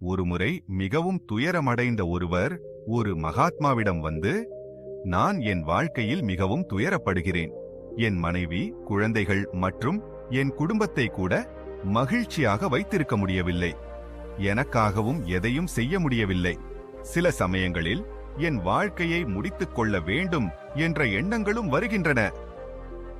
ஒருமுறை மிகவும் துயரமடைந்த ஒருவர் ஒரு மகாத்மாவிடம் வந்து நான் என் வாழ்க்கையில் மிகவும் துயரப்படுகிறேன். என் மனைவி குழந்தைகள் மற்றும் என் குடும்பத்தை கூட மகிழ்ச்சியாக வைத்திருக்க முடியவில்லை. எனக்காகவும் எதையும் செய்ய முடியவில்லை. சில சமயங்களில் என் வாழ்க்கையை முடித்துக் கொள்ள வேண்டும் என்ற எண்ணங்களும் வருகின்றன.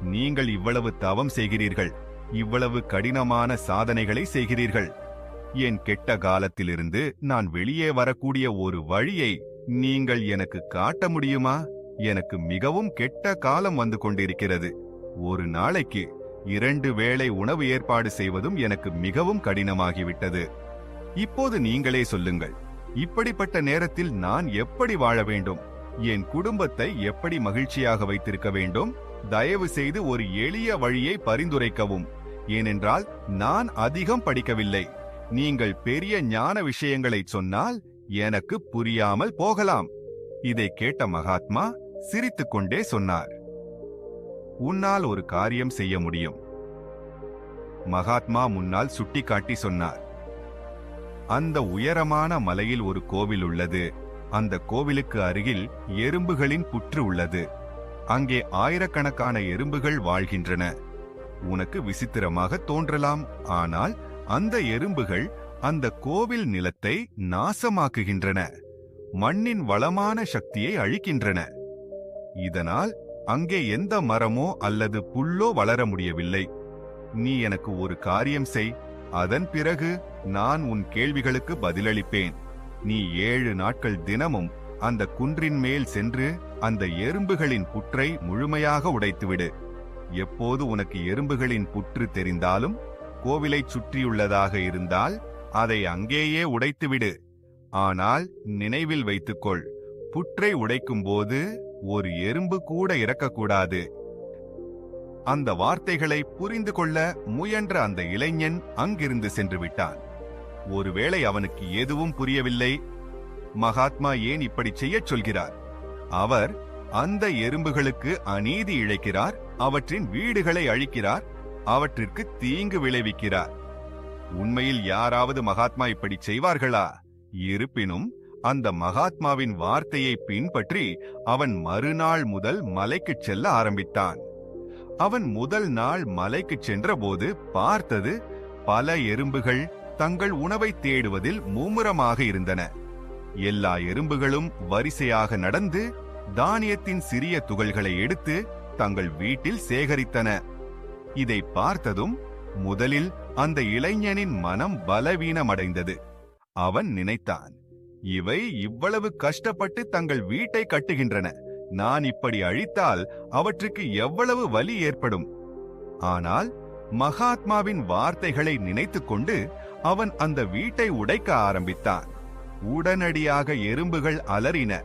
நீங்கள் இவ்வளவு தவம் செய்கிறீர்கள். இவ்வளவு கடினமான சாதனைகளை செய்கிறீர்கள். என் கெட்ட காலத்திலிருந்து நான் வெளியே வரக்கூடிய ஒரு வழியை நீங்கள் எனக்கு காட்ட முடியுமா? எனக்கு மிகவும் கெட்ட காலம் வந்து கொண்டிருக்கிறது. ஒரு நாளைக்கு இரண்டு வேளை உணவு ஏற்பாடு செய்வதும் எனக்கு மிகவும் கடினமாகிவிட்டது. இப்போது நீங்களே சொல்லுங்கள் இப்படிப்பட்ட நேரத்தில் நான் எப்படி வாழ வேண்டும்? என் குடும்பத்தை எப்படி மகிழ்ச்சியாக வைத்திருக்க வேண்டும்? தயவு செய்து ஒரு எளிய வழியை பரிந்துரைக்கவும். ஏனென்றால் நான் அதிகம் படிக்கவில்லை. நீங்கள் பெரிய ஞான விஷயங்களை சொன்னால் எனக்கு புரியாமல் போகலாம். இதை கேட்ட மகாத்மா சிரித்துக்கொண்டே சொன்னார். உன்னால் ஒரு காரியம் செய்ய முடியும். மகாத்மா முன்னால் சுட்டிக்காட்டி சொன்னார். அந்த உயரமான மலையில் ஒரு கோவில் உள்ளது. அந்த கோவிலுக்கு அருகில் எறும்புகளின் புற்று உள்ளது. அங்கே ஆயிரக்கணக்கான எறும்புகள் வாழ்கின்றன. உனக்கு விசித்திரமாக தோன்றலாம். ஆனால் அந்த எறும்புகள் அந்த கோவில் நிலத்தை நாசமாக்குகின்றன. மண்ணின் வளமான சக்தியை அழிக்கின்றன. இதனால் அங்கே எந்த மரமோ அல்லது புல்லோ வளர முடியவில்லை. நீ எனக்கு ஒரு காரியம் செய். அதன் பிறகு நான் உன் கேள்விகளுக்கு பதிலளிப்பேன். நீ ஏழு நாட்கள் தினமும் அந்த குன்றின் மேல் சென்று அந்த எறும்புகளின் புற்றை முழுமையாக உடைத்துவிடு. எப்போது உனக்கு எறும்புகளின் புற்று தெரிந்தாலும் கோவிலைச் சுற்றியுள்ளதாக இருந்தால் அதை அங்கேயே உடைத்துவிடு. ஆனால் நினைவில் வைத்துக்கொள் புற்றை உடைக்கும்போது ஒரு எறும்பு கூட இறக்கக்கூடாது. அந்த வார்த்தைகளை புரிந்து கொள்ள முயன்ற அந்த இளைஞன் அங்கிருந்து சென்று விட்டான் ஒருவேளை அவனுக்கு எதுவும் புரியவில்லை. மகாத்மா ஏன் இப்படி செய்யச் சொல்கிறார்? அவர் அந்த எறும்புகளுக்கு அநீதி இழைக்கிறார் அவற்றின் வீடுகளை அழிக்கிறார் அவற்றிற்கு தீங்கு விளைவிக்கிறார். உண்மையில் யாராவது மகாத்மா இப்படி செய்வார்களா? இருப்பினும் அந்த மகாத்மாவின் வார்த்தையை பின்பற்றி அவன் மறுநாள் முதல் மலைக்குச் செல்ல ஆரம்பித்தான். அவன் முதல் நாள் மலைக்குச் சென்றபோது பார்த்தது பல எறும்புகள் தங்கள் உணவை தேடுவதில் மும்முரமாக இருந்தன. எல்லா எறும்புகளும் வரிசையாக நடந்து தானியத்தின் சிறிய துகள்களை எடுத்து தங்கள் வீட்டில் சேகரித்தன. இதை பார்த்ததும் முதலில் அந்த இளைஞனின் மனம் பலவீனமடைந்தது. அவன் நினைத்தான் இவை இவ்வளவு கஷ்டப்பட்டு தங்கள் வீட்டை கட்டுகின்றன. நான் இப்படி அழித்தால் அவற்றுக்கு எவ்வளவு வலி ஏற்படும்? ஆனால் மகாத்மாவின் வார்த்தைகளை நினைத்துக்கொண்டு அவன் அந்த வீட்டை உடைக்க ஆரம்பித்தான். உடனடியாக எறும்புகள் அலறின.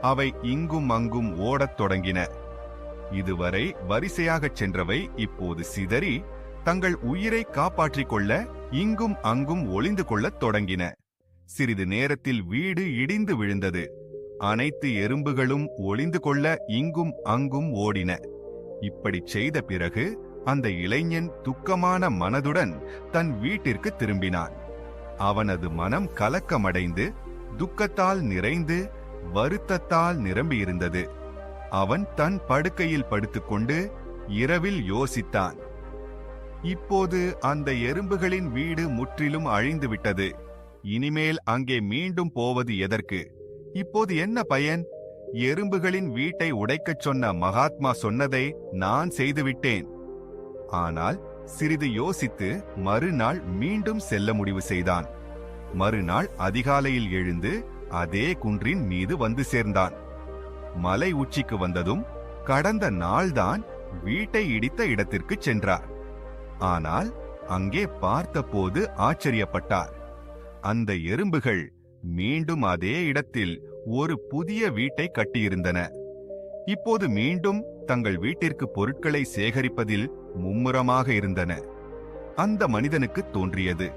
அவை இங்கும் அங்கும் ஓடத் தொடங்கின. இதுவரை வரிசையாகச் சென்றவை இப்போது சிதறி தங்கள் உயிரை காப்பாற்றிக் கொள்ள இங்கும் அங்கும் ஒளிந்து கொள்ளத் தொடங்கின. சிறிது நேரத்தில் வீடு இடிந்து விழுந்தது. அனைத்து எறும்புகளும் ஒளிந்து கொள்ள இங்கும் அங்கும் ஓடின. இப்படிச் செய்த பிறகு அந்த இளைஞன் துக்கமான மனதுடன் தன் வீட்டிற்கு திரும்பினான். அவனது மனம் கலக்கமடைந்து துக்கத்தால் நிறைந்து வருத்தத்தால் நிரம்பியிருந்தது. அவன் தன் படுக்கையில் படுத்துக்கொண்டு இரவில் யோசித்தான். இப்போது அந்த எறும்புகளின் வீடு முற்றிலும் அழிந்துவிட்டது. இனிமேல் அங்கே மீண்டும் போவது எதற்கு? இப்போது என்ன பயன்? எறும்புகளின் வீட்டை உடைக்கச் சொன்ன மகாத்மா சொன்னதை நான் செய்துவிட்டேன். ஆனால் சிறிது யோசித்து மறுநாள் மீண்டும் செல்ல முடிவு செய்தான். மறுநாள் அதிகாலையில் எழுந்து அதே குன்றின் மீது வந்து சேர்ந்தான். மலை உச்சிக்கு வந்ததும் கடந்த நாள்தான் வீட்டை இடித்த இடத்திற்கு சென்றார். ஆனால் அங்கே பார்த்தபோது ஆச்சரியப்பட்டார். அந்த எறும்புகள் மீண்டும் அதே இடத்தில் ஒரு புதிய வீட்டை கட்டியிருந்தன. இப்போது மீண்டும் தங்கள் வீட்டிற்கு பொருட்களை சேகரிப்பதில் மும்முரமாக இருந்தன. அந்த மனிதனுக்கு தோன்றியது.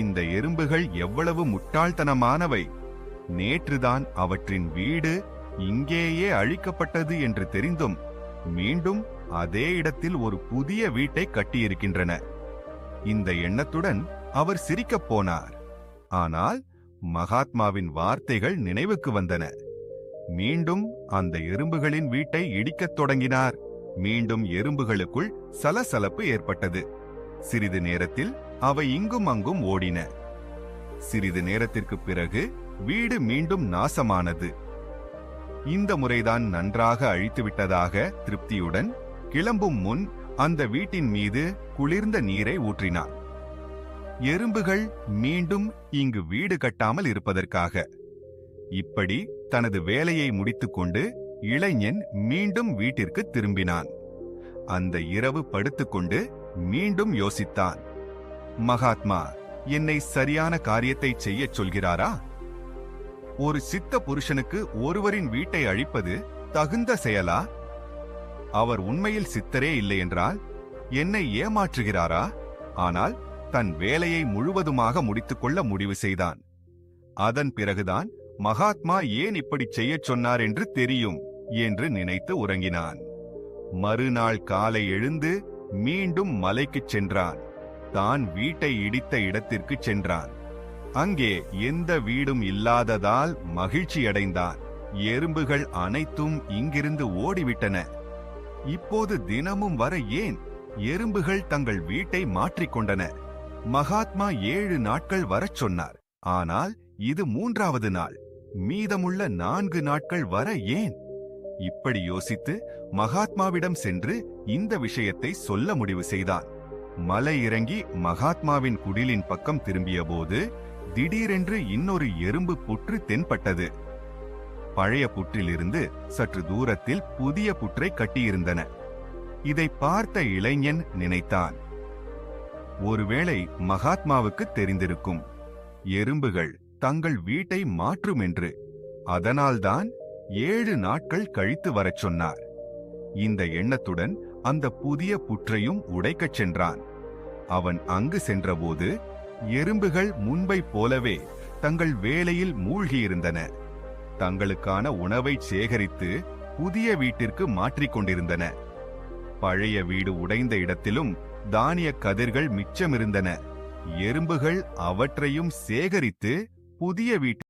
இந்த எறும்புகள் எவ்வளவு முட்டாள்தனமானவை. நேற்றுதான் அவற்றின் வீடு இங்கேயே அழிக்கப்பட்டது என்று தெரிந்தும் மீண்டும் அதே இடத்தில் ஒரு புதிய வீட்டை கட்டியிருக்கின்றன. இந்த எண்ணத்துடன் அவர் சிரிக்கப் போனார். ஆனால் மகாத்மாவின் வார்த்தைகள் நினைவுக்கு வந்தன. மீண்டும் அந்த எறும்புகளின் வீட்டை இடிக்கத் தொடங்கினார். மீண்டும் எறும்புகளுக்குள் சலசலப்பு ஏற்பட்டது. சிறிது நேரத்தில் அவை இங்கும் அங்கும் ஓடின. சிறிது நேரத்திற்குப் பிறகு வீடு மீண்டும் நாசமானது. இந்த முறைதான் நன்றாக அழித்துவிட்டதாக திருப்தியுடன் கிளம்பும் முன் அந்த வீட்டின் மீது குளிர்ந்த நீரை ஊற்றினார் எறும்புகள் மீண்டும் இங்கு வீடு கட்டாமல் இருப்பதற்காக. இப்படி தனது வேலையை முடித்துக்கொண்டு இளைஞன் மீண்டும் வீட்டிற்கு திரும்பினான். அந்த இரவு படுத்துக்கொண்டு மீண்டும் யோசித்தான். மகாத்மா என்னை சரியான காரியத்தை செய்யச் சொல்கிறாரா? ஒரு சித்த புருஷனுக்கு ஒருவரின் வீட்டை அழிப்பது தகுந்த செயலா? அவர் உண்மையில் சித்தரே இல்லை என்றால் என்னை ஏமாற்றுகிறாரா? ஆனால் தன் வேலையை முழுவதுமாக முடித்துக்கொள்ள முடிவு செய்தான். அதன் பிறகுதான் மகாத்மா ஏன் இப்படி செய்யச் சொன்னார் என்று தெரியும் என்று நினைத்து உறங்கினான். மறுநாள் காலை எழுந்து மீண்டும் மலைக்குச் சென்றான். தான் வீட்டை இடித்த இடத்திற்கு சென்றான். அங்கே எந்த வீடும் இல்லாததால் மகிழ்ச்சியடைந்தான். எறும்புகள் அனைத்தும் இங்கிருந்து ஓடிவிட்டன. இப்போது தினமும் வர ஏன்? எறும்புகள் தங்கள் வீட்டை மாற்றிக்கொண்டன மகாத்மா ஏழு நாட்கள் வரச் சொன்னார். ஆனால் இது மூன்றாவது நாள். மீதமுள்ள நான்கு நாட்கள் வர ஏன்? இப்படி யோசித்து மகாத்மாவிடம் சென்று இந்த விஷயத்தை சொல்ல முடிவு செய்தான். மலை இறங்கி மகாத்மாவின் குடிலின் பக்கம் திரும்பியபோது திடீரென்று இன்னொரு எறும்பு புற்று தென்பட்டது. பழைய புற்றிலிருந்து சற்று தூரத்தில் புதிய புற்றை கட்டியிருந்தன. இதை பார்த்த இளைஞன் நினைத்தான். ஒருவேளை மகாத்மாவுக்கு தெரிந்திருக்கும். எறும்புகள் தங்கள் வீட்டை மாற்றும் என்று அதனால்தான் ஏழு நாட்கள் கழித்து வரச் சொன்னார். இந்த எண்ணத்துடன் அந்த புதிய புற்றையும் உடைக்கச் சென்றான். அவன் அங்கு சென்றபோது எறும்புகள் முன்பை போலவே தங்கள் வேலையில் மூழ்கியிருந்தன. தங்களுக்கான உணவை சேகரித்து புதிய வீட்டிற்கு மாற்றிக்கொண்டிருந்தன பழைய வீடு உடைந்த இடத்திலும் தானிய கதிர்கள் மிச்சமிருந்தன. எறும்புகள் அவற்றையும் சேகரித்து புதிய வீட்டில்